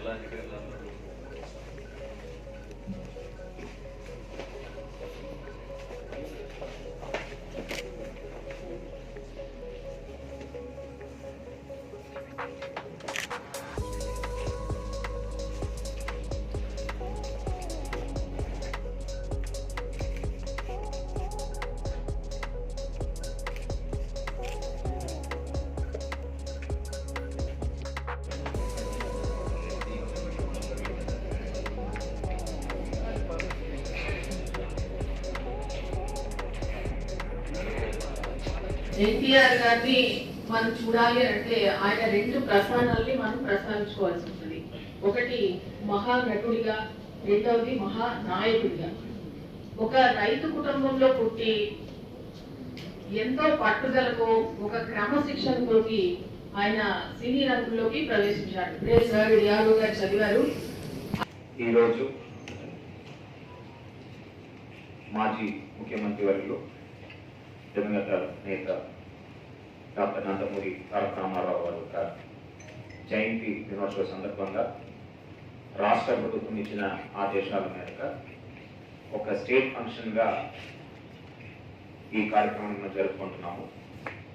ಎಲ್ಲ ఎన్టీఆర్ గారిని మనం చూడాలి అంటే ఆయన రెండు ప్రస్థానాల్ని మనం ప్రస్తావించుకోవాల్సి ఉంటుంది ఒకటి మహానటుడిగా రెండవది మహానాయకుడిగా ఒక రైతు కుటుంబంలో పుట్టి ఎంతో పట్టుదలకు ఒక క్రమశిక్షణతోటి ఆయన సినీ రంగంలోకి ప్రవేశించాడు. ఇప్పుడే సార్ యాదవ్ గారు చదివారు. ఈరోజు మాజీ ముఖ్యమంత్రి వర్యులు దివంగత నేత డాక్టర్ నందమూరి తారక రామారావు గారి జయంతి దినోత్సవ సందర్భంగా రాష్ట్ర ప్రభుత్వం ఇచ్చిన ఆదేశాల మేరకు ఒక స్టేట్ ఫంక్షన్గా ఈ కార్యక్రమాన్ని మనం జరుపుకుంటున్నాము.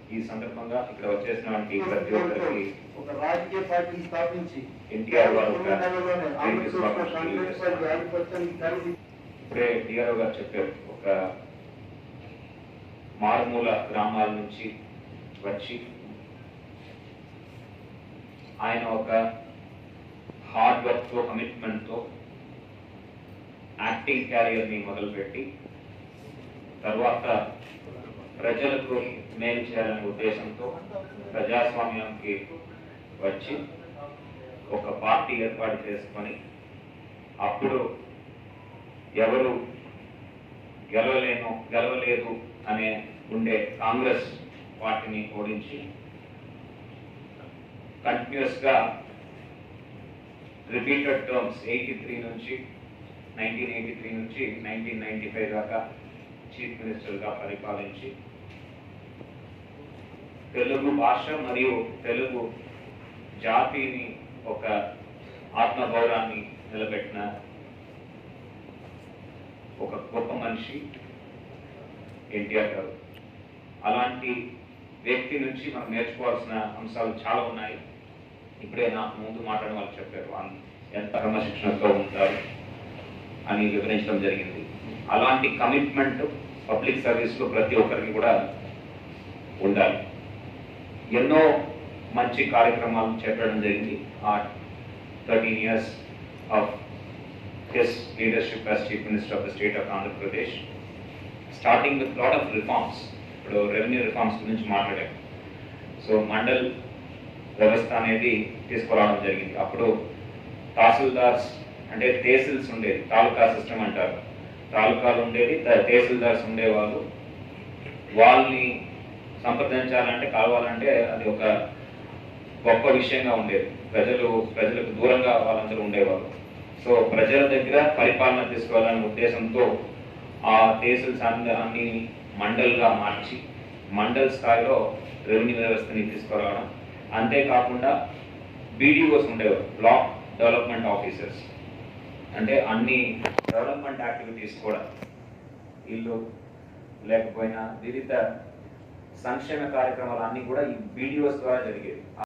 ఈ సందర్భంగా ఇక్కడ వచ్చేసినటువంటి ప్రతి ఒక్కరికి ఒక రాజకీయ పార్టీని స్థాపించి ఎన్టీఆర్ వారు పార్టీ ఇప్పుడే డిఆర్ఓ గారు చెప్పారు ఒక మారుమూల గ్రామాల నుంచి వచ్చి ఆయన ఒక హార్డ్ వర్క్తో యాక్టింగ్ క్యారియర్ని మొదలుపెట్టి తర్వాత ప్రజలకు మేలు చేయాలనే ఉద్దేశంతో ప్రజాస్వామ్యానికి వచ్చి ఒక పార్టీ ఏర్పాటు చేసుకొని అప్పుడు ఎవరు గెలవలేను గెలవలేదు అనే ఉండే కాంగ్రెస్ పార్టీని ఓడించి కంటిన్యూస్గా రిపీటెడ్ టర్మ్స్ ఎయిటీ త్రీ నుంచి నైన్టీన్ ఎయిటీ త్రీ నుంచి నైన్టీన్ నైన్టీ ఫైవ్ దాకా చీఫ్ మినిస్టర్గా పరిపాలించి తెలుగు భాష మరియు తెలుగు జాతిని ఒక ఆత్మగౌరవాన్ని నిలబెట్టిన ఒక గొప్ప మనిషి. ఎన్టీఆర్ గారు. అలాంటి వ్యక్తి నుంచి మనం నేర్చుకోవాల్సిన అంశాలు చాలా ఉన్నాయి. ఇప్పుడే నాకు ముందు మాట్లాడిన వాళ్ళు చెప్పారు అన్- ఎంత క్రమశిక్షణతో ఉంటారు అని వివరించడం జరిగింది. అలాంటి కమిట్మెంట్ పబ్లిక్ సర్వీస్లో ప్రతి ఒక్కరికి కూడా ఉండాలి. ఎన్నో మంచి కార్యక్రమాలు చేపట్టడం జరిగింది. ఆ thirteen years of his leadership as chief minister of the state of Andhra Pradesh starting with lot of reforms ఇప్పుడు రెవెన్యూ రిఫార్మ్స్ గురించి మాట్లాడాం. సో మండల్ వ్యవస్థ అనేది తీసుకురావడం జరిగింది. అప్పుడు తహసీల్దార్స్ అంటే తహసీల్స్ ఉండేది తాలూకా సిస్టమ్ అంటారు. తాలూకాలు ఉండేది తహసీల్దార్స్ ఉండేవాళ్ళు. వాళ్ళని సంప్రదించాలంటే కలవాలంటే అది ఒక గొప్ప విషయంగా ఉండేది. ప్రజలు ప్రజలకు దూరంగా వాళ్ళందరూ ఉండేవాళ్ళు. సో ప్రజల దగ్గర పరిపాలన తీసుకోవాలనే ఉద్దేశంతో ఆ కేసులు అన్ని అన్ని మండల్గా మార్చి మండల్ స్థాయిలో రెవెన్యూ వ్యవస్థని తీసుకురావడం. అంతేకాకుండా బీడీఓస్ ఉండేవారు బ్లాక్ డెవలప్మెంట్ ఆఫీసర్స్ అంటే అన్ని డెవలప్మెంట్ యాక్టివిటీస్ కూడా. ఇల్లు లేకపోయినా వివిధ సంక్షేమ కార్యక్రమాలు అన్నీ కూడా ఈ బీడీఓస్ ద్వారా జరిగేవి.